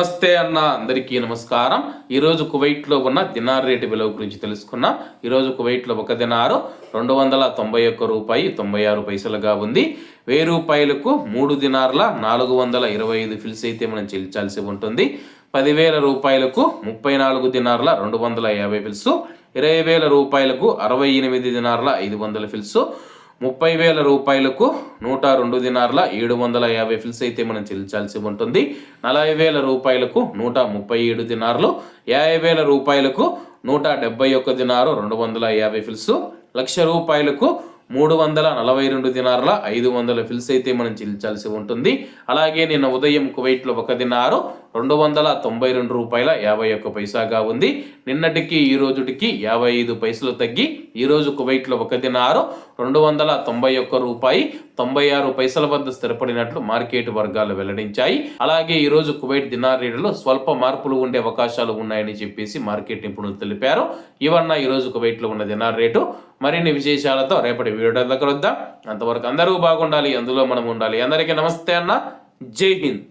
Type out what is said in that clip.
నమస్తే అన్న అందరికీ నమస్కారం. ఈరోజు కువైట్లో ఉన్న దినార్ రేటు విలువ గురించి తెలుసుకున్నాం. ఈరోజు కువైట్లో ఒక దినారు రెండు వందల తొంభై ఒక్క రూపాయి తొంభై ఆరు పైసలుగా ఉంది. వెయ్యి రూపాయలకు మూడు దినార్ల నాలుగు వందల ఇరవై ఐదు ఫిల్స్ అయితే మనం చెల్లించాల్సి ఉంటుంది. పదివేల రూపాయలకు ముప్పై నాలుగు దినార్ల రెండు వందల యాభై ఫిల్స్ ఇరవై వేల రూపాయలకు అరవై ఎనిమిది దినార్ల ఐదు వందల ఫిల్స్ ముప్పై వేల రూపాయలకు నూట రెండు దినార్ల ఏడు వందల యాభై ఫిల్స్ అయితే మనం చెల్లించాల్సి ఉంటుంది. నలభై వేల రూపాయలకు నూట ముప్పై ఏడు దినార్లు యాభై వేల రూపాయలకు నూట డెబ్బై ఒక్క దినారు రెండు వందల యాభై ఫిల్స్. లక్ష రూపాయలకు మూడు వందల నలభై రెండు దినార్ల ఐదు వందల ఫిల్స్ అయితే మనం చెల్లించాల్సి ఉంటుంది. అలాగే నిన్న ఉదయం కువైట్లో ఒక దినారు రెండు వందల తొంభై రెండు రూపాయల యాభై ఒక్క పైసాగా ఉంది. నిన్నటికి ఈ రోజుటికి యాభై ఐదు పైసలు తగ్గి ఈరోజు కువైట్లో ఒక దినారు రెండు వందల తొంభై ఒక్క రూపాయి తొంభై ఆరు పైసల వద్ద స్థిరపడినట్లు మార్కెట్ వర్గాలు వెల్లడించాయి. అలాగే ఈరోజు కువైట్ దినార్ రేటులో స్వల్ప మార్పులు ఉండే అవకాశాలు ఉన్నాయని చెప్పేసి మార్కెట్ నిపుణులు తెలిపారు. ఇవన్న ఈరోజు కువైట్లో ఉన్న దినార్ రేటు. మరిన్ని విశేషాలతో రేపటి వీడియో దగ్గర వద్దాం. అంతవరకు అందరూ బాగుండాలి అందులో మనం ఉండాలి. అందరికీ నమస్తే అన్న. జై హింద్.